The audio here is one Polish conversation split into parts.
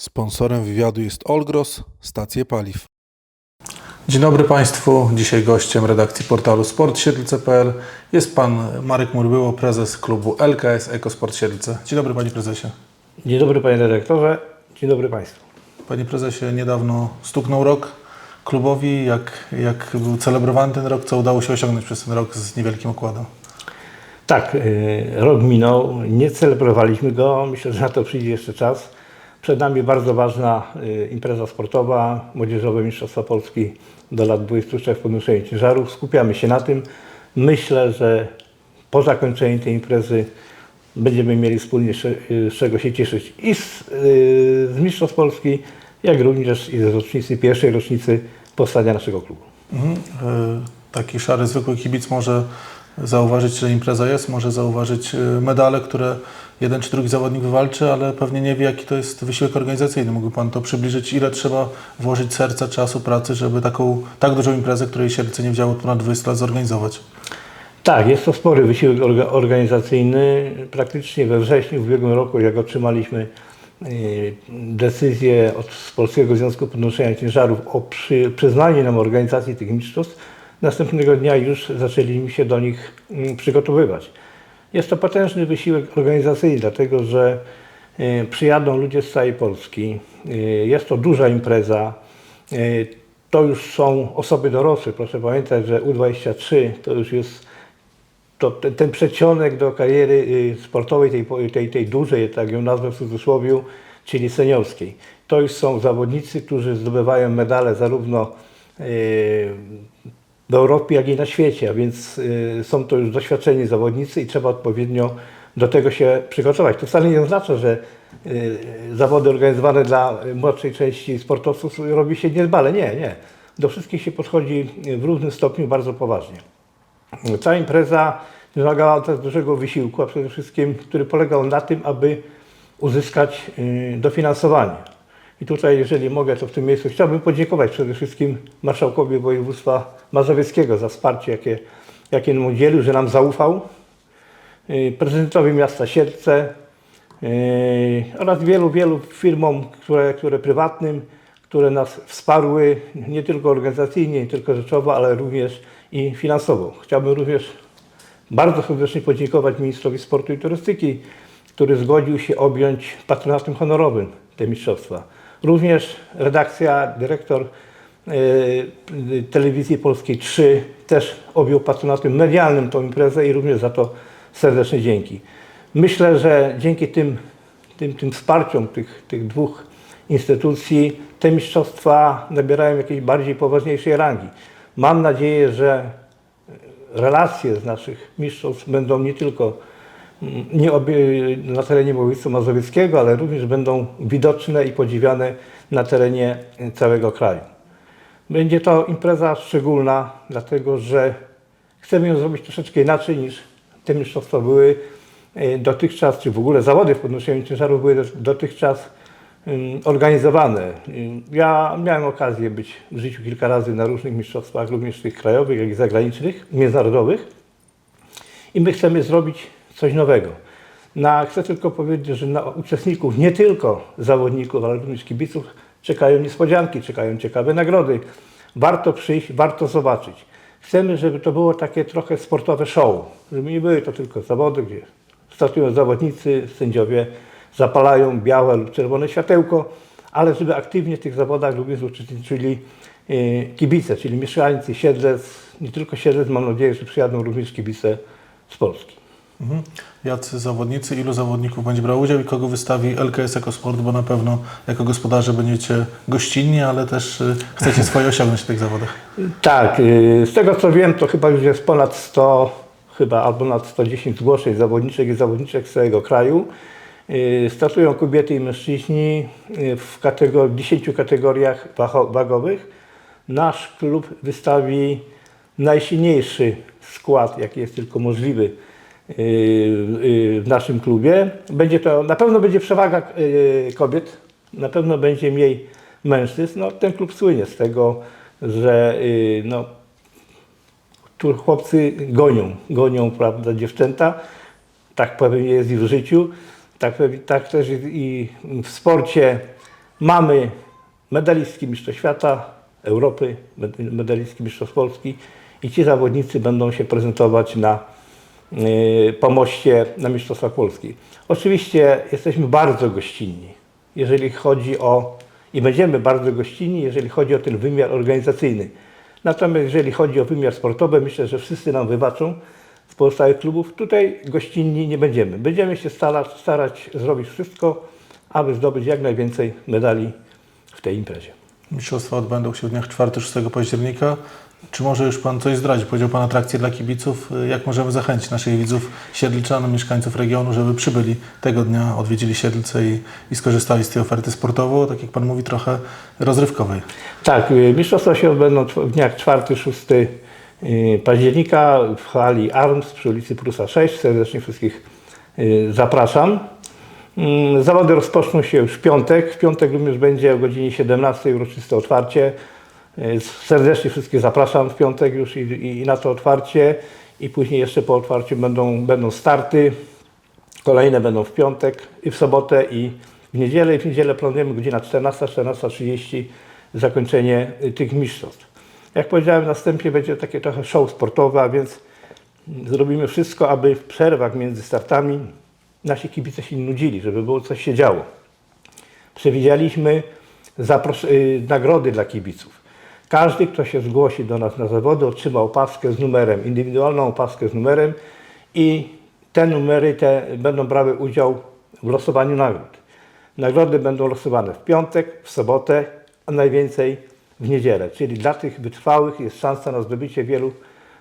Sponsorem wywiadu jest Olgros, stacje paliw. Dzień dobry Państwu. Dzisiaj gościem redakcji portalu sportsiedlce.pl jest Pan Marek Murbyło, prezes klubu LKS Ekosport Siedlce. Dzień dobry Panie Prezesie. Dzień dobry panie dyrektorze, dzień dobry państwu. Panie Prezesie, niedawno stuknął rok klubowi. Jak, jak był celebrowany ten rok? Co udało się osiągnąć przez ten rok z niewielkim okładem? Tak, y, rok minął, nie celebrowaliśmy go, myślę, że na to przyjdzie jeszcze czas. Przed nami bardzo ważna y, impreza sportowa, Młodzieżowe Mistrzostwa Polski do lat 23 w podnoszeniu ciężarów. Skupiamy się na tym. Myślę, że po zakończeniu tej imprezy będziemy mieli wspólnie y, z czego się cieszyć i z, y, z Mistrzostw Polski, jak również i z rocznicy, pierwszej rocznicy powstania naszego klubu. Mhm. Y, Taki szary, zwykły kibic może zauważyć, że impreza jest, może zauważyć medale, które jeden czy drugi zawodnik wywalczy, ale pewnie nie wie, jaki to jest wysiłek organizacyjny. Mógłby Pan to przybliżyć, ile trzeba włożyć serca, czasu, pracy, żeby taką tak dużą imprezę, której Siedlce nie wzięło ponad 20 lat, zorganizować? Tak, jest to spory wysiłek orga- organizacyjny. Praktycznie we wrześniu w ubiegłym roku, jak otrzymaliśmy y, decyzję od Polskiego Związku Podnoszenia Ciężarów o przy, przyznaniu nam organizacji tych mistrzostw, następnego dnia już zaczęliśmy się do nich mm, przygotowywać. Jest to potężny wysiłek organizacyjny, dlatego że y, przyjadą ludzie z całej Polski. Y, Jest to duża impreza. Y, To już są osoby dorosłe. Proszę pamiętać, że U23 to już jest to ten, ten przedsionek do kariery y, sportowej, tej, tej, tej dużej, tak ją nazwę w cudzysłowie, czyli seniorskiej. To już są zawodnicy, którzy zdobywają medale zarówno y, w Europie, jak i na świecie, a więc y, są to już doświadczeni zawodnicy i trzeba odpowiednio do tego się przygotować. To wcale nie oznacza, że y, zawody organizowane dla młodszej części sportowców robi się niedbale. Nie, nie. Do wszystkich się podchodzi w równym stopniu bardzo poważnie. Ta impreza wymagała też dużego wysiłku, a przede wszystkim, który polegał na tym, aby uzyskać y, dofinansowanie. I tutaj, jeżeli mogę, to w tym miejscu chciałbym podziękować przede wszystkim marszałkowi województwa mazowieckiego za wsparcie, jakie, jakie nam udzielił, że nam zaufał, y, prezydentowi miasta Siedlce y, oraz wielu, wielu firmom, które, które prywatnym, które nas wsparły nie tylko organizacyjnie, nie tylko rzeczowo, ale również i finansowo. Chciałbym również bardzo serdecznie podziękować ministrowi sportu i turystyki, który zgodził się objąć patronatem honorowym te mistrzostwa. Również redakcja, dyrektor e, telewizji polskiej 3 też objął patronatem medialnym tą imprezę i również za to serdeczne dzięki. Myślę, że dzięki tym, tym, tym wsparciom tych, tych dwóch instytucji te mistrzostwa nabierają jakiejś bardziej poważniejszej rangi. Mam nadzieję, że relacje z naszych mistrzostw będą nie tylko nie obie, na terenie województwa mazowieckiego, ale również będą widoczne i podziwiane na terenie całego kraju. Będzie to impreza szczególna, dlatego że chcemy ją zrobić troszeczkę inaczej niż te mistrzostwa były e, dotychczas, czy w ogóle zawody w podnoszeniu ciężarów były dotychczas ym, organizowane. Ym, Ja miałem okazję być w życiu kilka razy na różnych mistrzostwach, również tych krajowych, jak i zagranicznych, międzynarodowych. I my chcemy zrobić coś nowego. Na, chcę tylko powiedzieć, że na uczestników, nie tylko zawodników, ale również kibiców, czekają niespodzianki, czekają ciekawe nagrody. Warto przyjść, warto zobaczyć. Chcemy, żeby to było takie trochę sportowe show, żeby nie były to tylko zawody, gdzie startują zawodnicy, sędziowie zapalają białe lub czerwone światełko, ale żeby aktywnie w tych zawodach również uczestniczyli e, kibice, czyli mieszkańcy Siedlec, nie tylko Siedlec, mam nadzieję, że przyjadą również kibice z Polski. Mhm. Jacy zawodnicy, ilu zawodników będzie brał udział i kogo wystawi LKS Ekosport, bo na pewno jako gospodarze będziecie gościnni, ale też y, chcecie swoje osiągnąć w tych zawodach. Tak, y, z tego co wiem, to chyba już jest ponad 100, chyba albo nad 110 zgłoszeń zawodniczek i zawodniczek z całego kraju. Y, Startują kobiety i mężczyźni w kategor- 10 kategoriach wagowych. Nasz klub wystawi najsilniejszy skład, jaki jest tylko możliwy w naszym klubie. Będzie to, na pewno będzie przewaga y, kobiet, na pewno będzie mniej mężczyzn. No, ten klub słynie z tego, że y, no, tu chłopcy gonią, gonią prawda, dziewczęta. Tak pewnie jest i w życiu, tak, tak też i w sporcie Mamy medalistki Mistrzostw Świata, Europy, med- medalistki Mistrzostw Polski i ci zawodnicy będą się prezentować na yy, pomoście na Mistrzostwach Polski. Oczywiście jesteśmy bardzo gościnni, jeżeli chodzi o i będziemy bardzo gościnni, jeżeli chodzi o ten wymiar organizacyjny. Natomiast jeżeli chodzi o wymiar sportowy, myślę, że wszyscy nam wybaczą z pozostałych klubów. Tutaj gościnni nie będziemy. Będziemy się starać, starać zrobić wszystko, aby zdobyć jak najwięcej medali w tej imprezie. Mistrzostwa odbędą się w dniach 4-6 października. Czy może już Pan coś zdradzić? Powiedział Pan atrakcje dla kibiców. Jak możemy zachęcić naszych widzów, siedlczan, mieszkańców regionu, żeby przybyli tego dnia, odwiedzili Siedlce i, i skorzystali z tej oferty sportowo, tak jak Pan mówi, trochę rozrywkowej? Tak, y, mistrzostwa się odbędą w dniach 4-6 y, października w hali Arms przy ulicy Prusa 6. Serdecznie wszystkich y, zapraszam. Mm, Zawody rozpoczną się już w piątek. W piątek również będzie o godzinie 17 uroczyste otwarcie. Y, Serdecznie wszystkich zapraszam w piątek już i, i, i na to otwarcie. I później jeszcze po otwarciu będą, będą starty. Kolejne będą w piątek i w sobotę i w niedzielę. I w niedzielę planujemy godzina 14, 14.30 zakończenie y, tych mistrzostw. Jak powiedziałem, następnie będzie takie trochę show sportowe, a więc zrobimy wszystko, aby w przerwach między startami nasi kibice się nudzili, żeby było coś się działo. Przewidzieliśmy y, nagrody dla kibiców. Każdy, kto się zgłosi do nas na zawody, otrzyma opaskę z numerem, indywidualną opaskę z numerem i te numery te będą brały udział w losowaniu nagród. Nagrody będą losowane w piątek, w sobotę, a najwięcej w niedzielę. Czyli dla tych wytrwałych jest szansa na zdobycie wielu,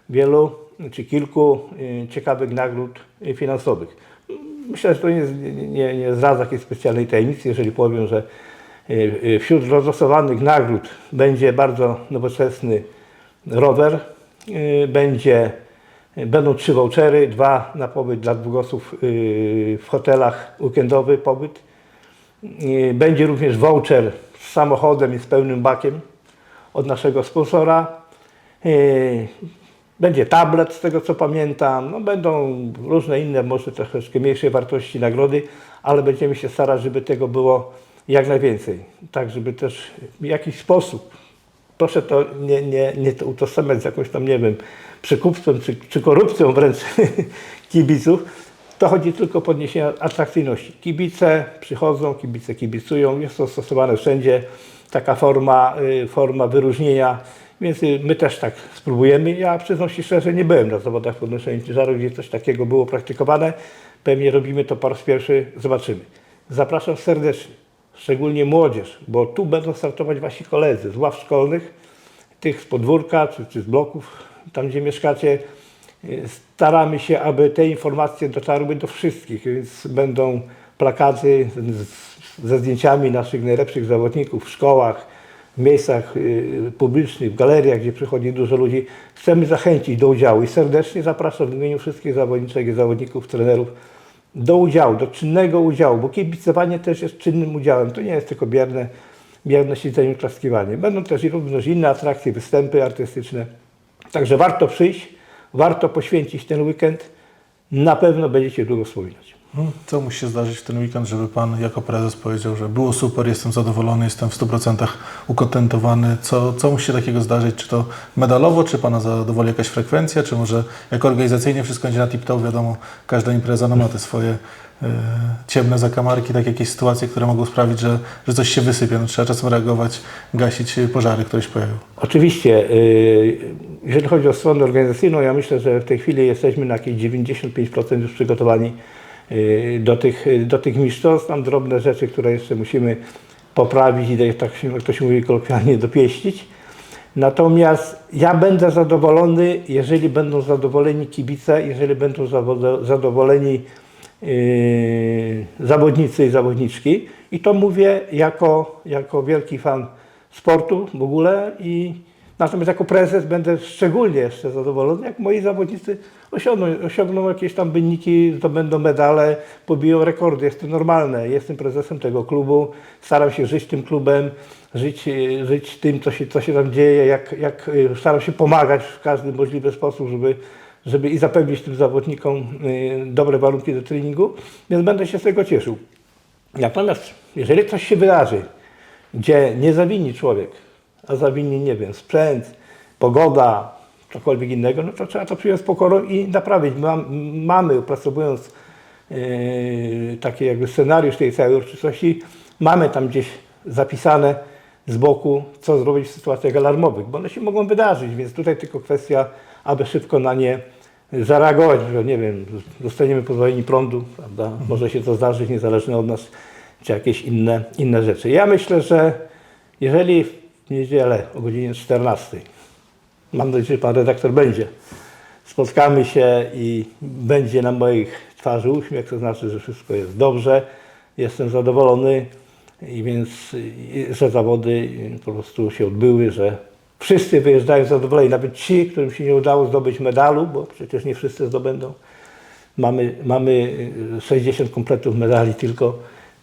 wielu czy kilku y, ciekawych nagród y, finansowych. Myślę, że to nie, nie, nie zdradza jakiejś specjalnej tajemnicy, jeżeli powiem, że wśród rozlosowanych nagród będzie bardzo nowoczesny rower, y, będzie, będą trzy vouchery, dwa na pobyt dla y, w hotelach, weekendowy pobyt. Y, Będzie również voucher z samochodem i z pełnym bakiem od naszego sponsora. Y, Będzie tablet, z tego co pamiętam. No, będą różne inne, może troszeczkę mniejszej wartości nagrody, ale będziemy się starać, żeby tego było jak najwięcej. Tak, żeby też w jakiś sposób, proszę to nie, nie, nie to utożsamiać z jakąś tam, nie wiem, przekupstwem czy, czy korupcją wręcz kibiców, to chodzi tylko o podniesienie atrakcyjności. Kibice przychodzą, kibice kibicują, jest to stosowane wszędzie, taka forma, y, forma wyróżnienia, więc y, my też tak spróbujemy. Ja przyznam się szczerze, nie byłem na zawodach podnoszenia ciężaru, gdzie coś takiego było praktykowane. Pewnie robimy to po raz pierwszy, zobaczymy. Zapraszam serdecznie, szczególnie młodzież, bo tu będą startować wasi koledzy z ław szkolnych, tych z podwórka czy, czy z bloków, tam gdzie mieszkacie. Staramy się, aby te informacje dotarły do wszystkich, więc będą plakaty ze zdjęciami naszych najlepszych zawodników w szkołach, w miejscach y, publicznych, w galeriach, gdzie przychodzi dużo ludzi. Chcemy zachęcić do udziału i serdecznie zapraszam w imieniu wszystkich zawodniczek i zawodników, trenerów do udziału, do czynnego udziału, bo kibicowanie też jest czynnym udziałem. To nie jest tylko bierne, bierne siedzenie, klaskiwanie. Będą też i również inne atrakcje, występy artystyczne. Także warto przyjść, warto poświęcić ten weekend. Na pewno będziecie długo wspominać. No, Co musi się zdarzyć w ten weekend, żeby Pan jako prezes powiedział, że było super, jestem zadowolony, jestem w 100% ukontentowany? Co, co musi się takiego zdarzyć? Czy to medalowo, czy Pana zadowoli jakaś frekwencja, czy może jak organizacyjnie wszystko będzie na tip-top? Wiadomo, każda impreza no, ma te swoje e, ciemne zakamarki, tak jakieś sytuacje, które mogą sprawić, że, że coś się wysypie. No, trzeba czasem reagować, gasić e, pożary, które się pojawią. Oczywiście, y, jeżeli chodzi o stronę organizacyjną, ja myślę, że w tej chwili jesteśmy na jakieś 95% już przygotowani do tych, do tych mistrzostw. Tam drobne rzeczy, które jeszcze musimy poprawić i tak się, jak to się mówi kolokwialnie, dopieścić. Natomiast ja będę zadowolony, jeżeli będą zadowoleni kibice, jeżeli będą zadowoleni yy, zawodnicy i zawodniczki. I to mówię jako, jako wielki fan sportu w ogóle. I natomiast jako prezes będę szczególnie jeszcze zadowolony, jak moi zawodnicy osiągną, osiągną jakieś tam wyniki, zdobędą medale, pobiją rekordy. Jest to normalne. Jestem prezesem tego klubu, staram się żyć tym klubem, żyć, żyć tym, co się, co się tam dzieje, jak, jak e, staram się pomagać w każdy możliwy sposób, żeby, żeby i zapewnić tym zawodnikom e, dobre warunki do treningu, więc będę się z tego cieszył. Natomiast jeżeli coś się wydarzy, gdzie nie zawini człowiek, a zawini, nie wiem, sprzęt, pogoda, cokolwiek innego, no to trzeba to przyjąć z pokorą i naprawić. Mam, mamy, opracowując yy, taki jakby scenariusz tej całej uroczystości, mamy tam gdzieś zapisane z boku, co zrobić w sytuacjach alarmowych, bo one się mogą wydarzyć, więc tutaj tylko kwestia, aby szybko na nie zareagować, że nie wiem, dostaniemy pozwolenie prądu, prawda? Może się to zdarzyć niezależnie od nas, czy jakieś inne, inne rzeczy. Ja myślę, że jeżeli w niedzielę o godzinie 14, mam nadzieję, że pan redaktor będzie, spotkamy się i będzie na moich twarzy uśmiech, to znaczy, że wszystko jest dobrze, jestem zadowolony i więc, że zawody po prostu się odbyły, że wszyscy wyjeżdżają zadowoleni, nawet ci, którym się nie udało zdobyć medalu, bo przecież nie wszyscy zdobędą. Mamy, mamy y, 60 kompletów medali, tylko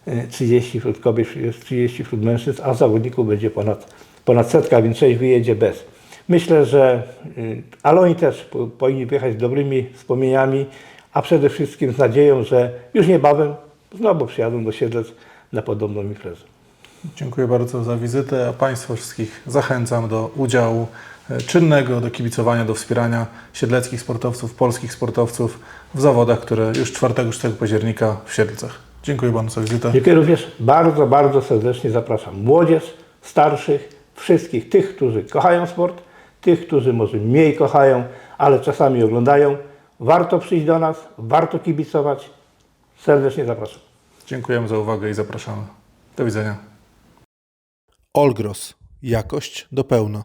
y, 30 wśród kobiet, jest 30 wśród mężczyzn, a zawodników będzie ponad, ponad setka, więc część wyjedzie bez. Myślę, że, y, ale oni też po- powinni wyjechać z dobrymi wspomnieniami, a przede wszystkim z nadzieją, że już niebawem znowu przyjadą do Siedlec na podobną imprezę. Dziękuję bardzo za wizytę, a Państwa wszystkich zachęcam do udziału e, czynnego, do kibicowania, do wspierania siedleckich sportowców, polskich sportowców w zawodach, które już 4-6 października w Siedlcach. Dziękuję bardzo za wizytę. Dziękuję również bardzo, bardzo serdecznie zapraszam młodzież, starszych, wszystkich tych, którzy kochają sport, tych, którzy może mniej kochają, ale czasami oglądają. Warto przyjść do nas, warto kibicować. Serdecznie zapraszam. Dziękujemy za uwagę i zapraszamy. Do widzenia. Olgros. Jakość do pełna.